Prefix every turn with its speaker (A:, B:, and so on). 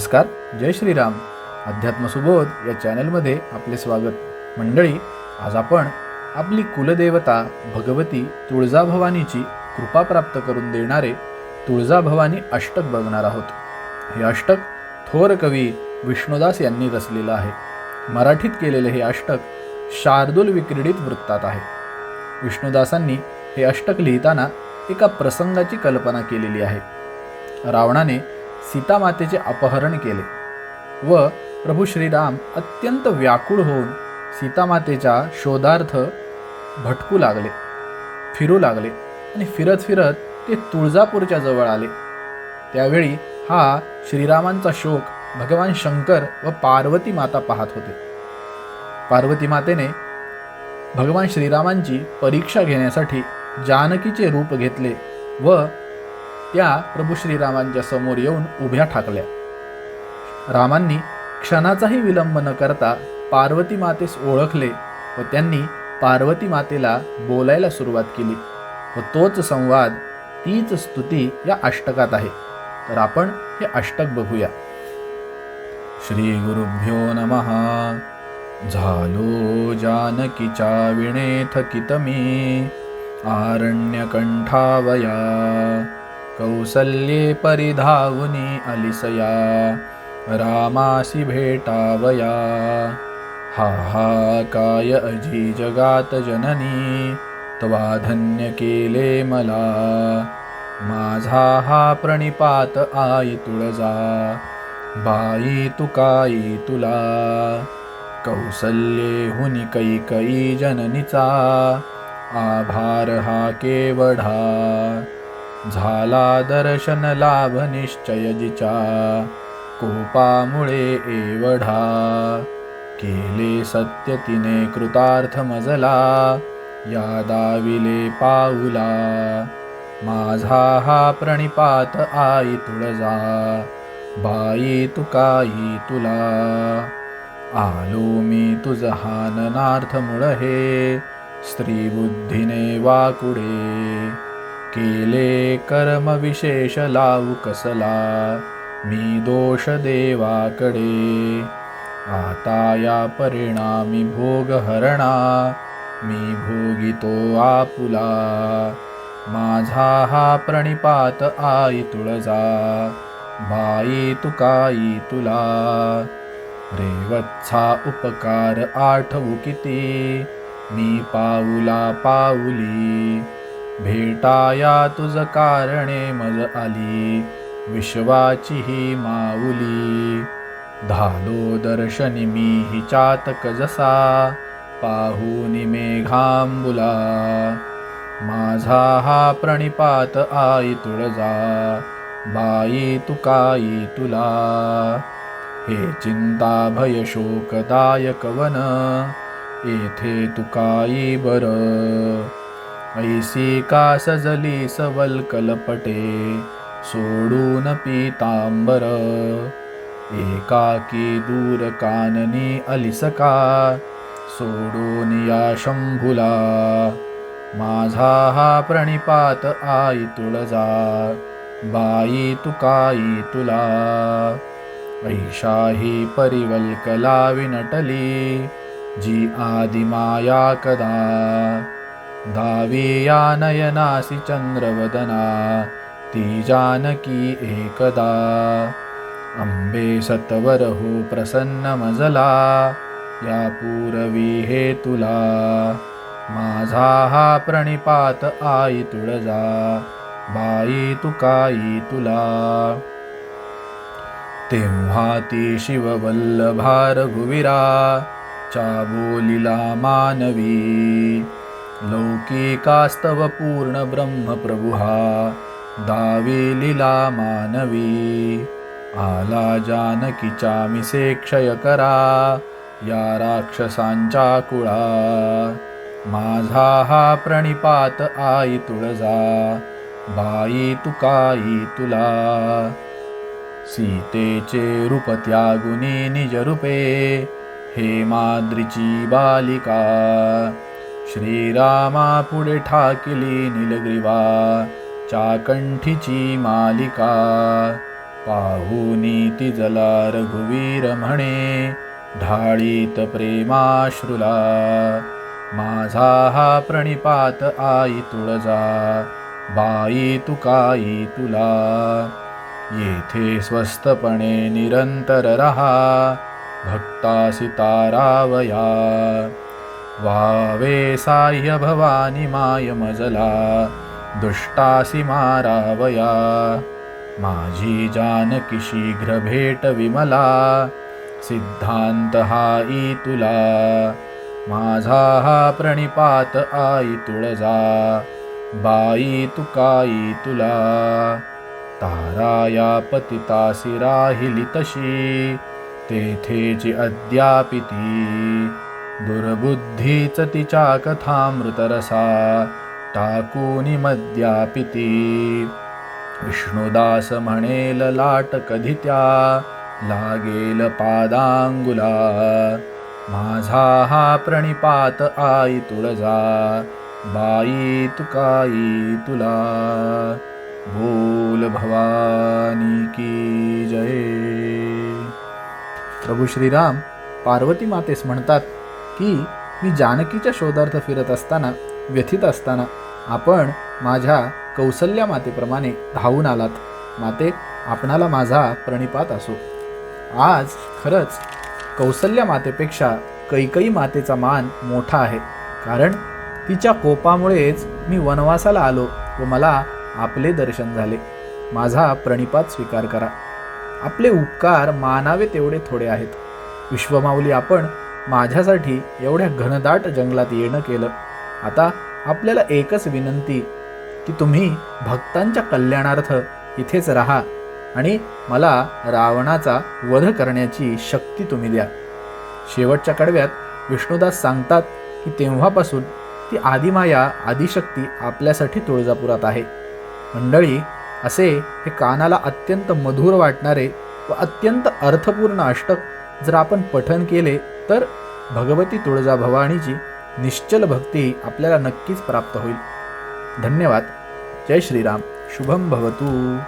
A: नमस्कार जय श्रीराम. अध्यात्म सुबोध या चॅनलमध्ये आपले स्वागत. मंडळी आज आपण आपली कुलदेवता भगवती तुळजाभवानीची कृपा प्राप्त करून देणारे तुळजाभवानी अष्टक बघणार आहोत. हे अष्टक थोर कवी विष्णुदास यांनी रचलेलं आहे. मराठीत केलेले हे अष्टक शार्दूल विक्रीडित वृत्तात आहे. विष्णुदासांनी हे अष्टक लिहिताना एका प्रसंगाची कल्पना केलेली आहे. रावणाने सीतामातेचे अपहरण केले व प्रभू श्रीराम अत्यंत व्याकुळ होऊन सीतामातेच्या शोधार्थ भटकू लागले फिरू लागले आणि फिरत फिरत ते तुळजापूरच्या जवळ आले. त्यावेळी हा श्रीरामांचा शोक भगवान शंकर व पार्वती माता पाहत होते. पार्वती मातेने भगवान श्रीरामांची परीक्षा घेण्यासाठी जानकीचे रूप घेतले व त्या प्रभू श्रीरामांच्या समोर येऊन उभ्या ठाकल्या. रामांनी क्षणाचाही विलंब न करता पार्वती मातेस ओळखले व त्यांनी पार्वती मातेला बोलायला सुरुवात केली व तोच संवाद तीच स्तुती या अष्टकात आहे. तर आपण हे अष्टक बघूया. श्री गुरुभ्यो नमहा झालो जानकीच्या विणे थकित मी आरण्यकंठावया. कौसल्ये परिधावुनी अलिसया। रामासी भेटावया। हा हा काय अजी जगात जननी। त्वा धन्य केले मला। माझा हा प्रणिपात आई तुळजा। बाई तुकाई तुला। कौसल्ये हुनी कैकई जननीचा। आभार हा केवढा। झाला दर्शन लाभ निश्चय जिचा. कोपामुळे एवढा. केले सत्य तिने कृतार्थ मजला. यादाविले पाऊला. माझा हा प्रणिपात आई तुळजा. बाई तुकाई तुला. आलो मी तुझ हाननार्थ मुळ हे. स्त्री बुद्धीने वाकुडे. केले कर्म विशेष लाव कसला? मी दोष देवाकडे. आता या परिणामी भोग हरणा. मी भोगितो आपुला. माझा हा प्रणिपात आई तुळजा. बाई तुकाई तुला. रेवत्सा उपकार आठवू किती? मी पाऊला पाऊली. भेटाया तुझ कारणे मज आली. विश्वाची ही माऊली. धालो दर्शनी मी ही चातक जसा पाहुनी मेघांबुला. माझा हा प्रणिपात आई तुळजा. बाई तुकाई तुला. हे चिंता भय शोकदायक वन. येथे तुकाई बर. ऐसी का सजली सवल कलपटे सोडून पीतांबर। एकाकी दूर काननी अलिसका सोडून या शंभुला। माझा हा प्रणिपात आई तुळजा बाई तुकाई तुला। ऐशाही परिवल्कला विनटली जी आदिमाया कदा। दावी यानयनासी चंद्रवदना ती जानकी एकदा। अंबे सत्वर हो प्रसन्न मजला या पूरवी हे तुला। माझा हा प्रणिपात आई तुळजा बाई तुकाई तुला। तेव्हा ती शिववल्लभार रघुवीरा चा बोलिला मानवी। लौकिकास्तव पूर्ण ब्रह्मप्रभुहा दावी लिला मानवी आला जानकीच्या मिसे क्षय करा या राक्षसांच्या कुळा। माझा हा प्रणिपात आई तुळजा। बाई तुकाई तुला। सीतेचे रूप त्यागुनी निज रूपे हे माद्रीची बालिका। श्रीरामा पुढे ठाकिली निलग्रीवा चाकंठीची मालिका. पाहुनी ती जला रघुवीर म्हणे ढाळीत प्रेमाश्रुला. माझा हा प्रणिपात आई तुळजा बाई तुकाई तुला. येथे स्वस्तपणे निरंतर रहा भक्ता सितारावया वावे साह्य भवानी मायमजला दुष्टासि दुष्टासी मारावया। माझी जानकी शीघ्र भेट विमला सिद्धांत हाई तुला माझा हा प्रणिपात आई तुळजा बाई तुकाई तुला। ताराया पतितासी राहिली तशी तेथेची अद्यापिती दुर्बुद्धीच तिच्या कथामृतरसा टाकूनी मद्यापिती। विष्णुदास म्हणेल लाट कधी त्या लागेल पादांगुला। माझा हा प्रणिपात आई तुळजा बाई तुकाई तुला। बोल भवानी की जय। प्रभू श्रीराम पार्वती मातेस म्हणतात की मी जानकीच्या शोधार्थ फिरत असताना व्यथित असताना आपण माझ्या कौसल्या मातेप्रमाणे धावून आलात. माते आपणाला माझा प्रणिपात असो. आज खरंच कौसल्या मातेपेक्षा कैकई मातेचा मान मोठा आहे. कारण तिच्या कोपामुळेच मी वनवासाला आलो व मला आपले दर्शन झाले. माझा प्रणिपात स्वीकार करा. आपले उपकार मानावे तेवढे थोडे आहेत. विश्वमाऊली आपण माझ्यासाठी एवढ्या घनदाट जंगलात येणं केलं. आता आपल्याला एकच विनंती की तुम्ही भक्तांच्या कल्याणार्थ इथेच राहा आणि मला रावणाचा वध करण्याची शक्ती तुम्ही द्या. शेवटच्या कडव्यात विष्णुदास सांगतात की तेव्हापासून ती आदिमाया आदिशक्ती आपल्यासाठी तुळजापुरात आहे. मंडळी असे हे कानाला अत्यंत मधुर वाटणारे व अत्यंत अर्थपूर्ण अष्टक जर आपण पठन केले तर भगवती तुळजा भवानीची निश्चल भक्ती आपल्याला नक्कीच प्राप्त होईल. धन्यवाद. जय श्रीराम. शुभम भवतू.